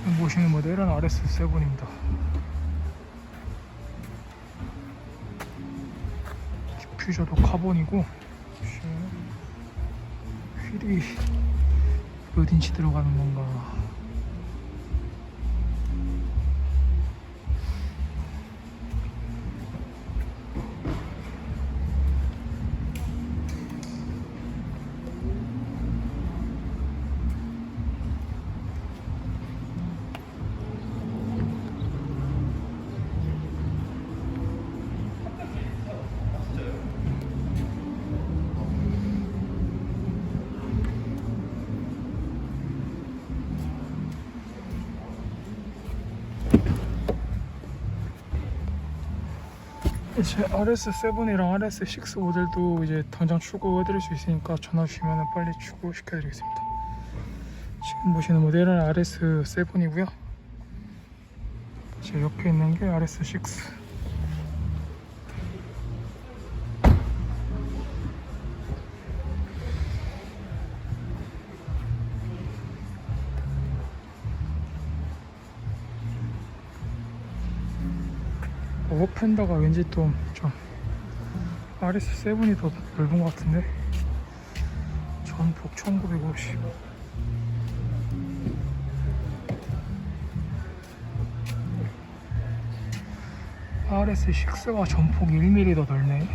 지금 보시는 모델은 RS7입니다. 디퓨저도 카본이고 휠이 몇 인치 들어가는 건가 이제 RS7이랑 RS6 모델도 이제 당장 출고해드릴 수 있으니까 전화 주시면 빨리 출고시켜드리겠습니다. 지금 보시는 모델은 RS7이고요. 제 옆에 있는 게 RS6. 오펜더가 왠지 또 좀 RS7이 더 넓은 것 같은데? 전폭 1950 RS6가 전폭 1mm 더 넓네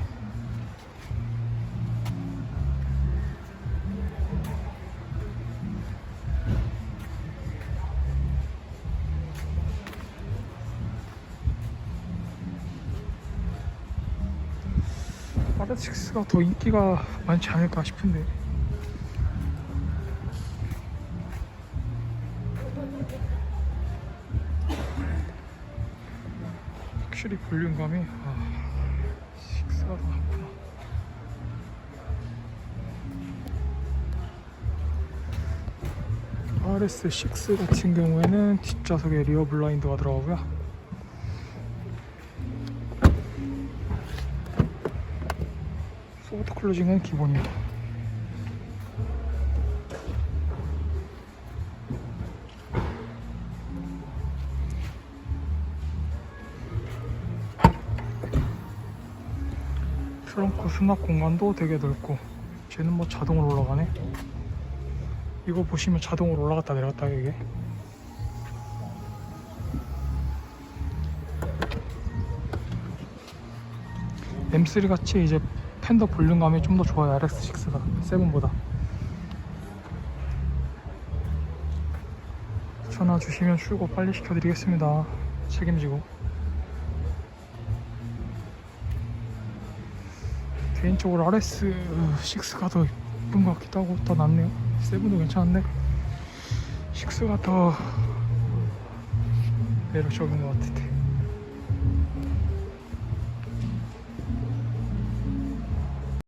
RS6가 더 인기가 많지 않을까 싶은데. 확실히 볼륨감이 아, 6가 더 많구나. RS6 같은 경우에는 뒷좌석에 리어 블라인드가 들어가고요 소프트 클로징은 기본입니다. 트렁크 수납 공간도 되게 넓고 쟤는 뭐 자동으로 올라가네 이거 보시면 자동으로 올라갔다 내려갔다 이게 M3 같이 이제 팬더 볼륨감이 좀 더 좋아요 RX6가. 7보다. 전화 주시면 출고 빨리 시켜드리겠습니다. 책임지고. 개인적으로 RS6가 더 이쁜 것 같기도 하고 더 낫네요. 7도 괜찮은데. 6가 더 매력적인 것 같은데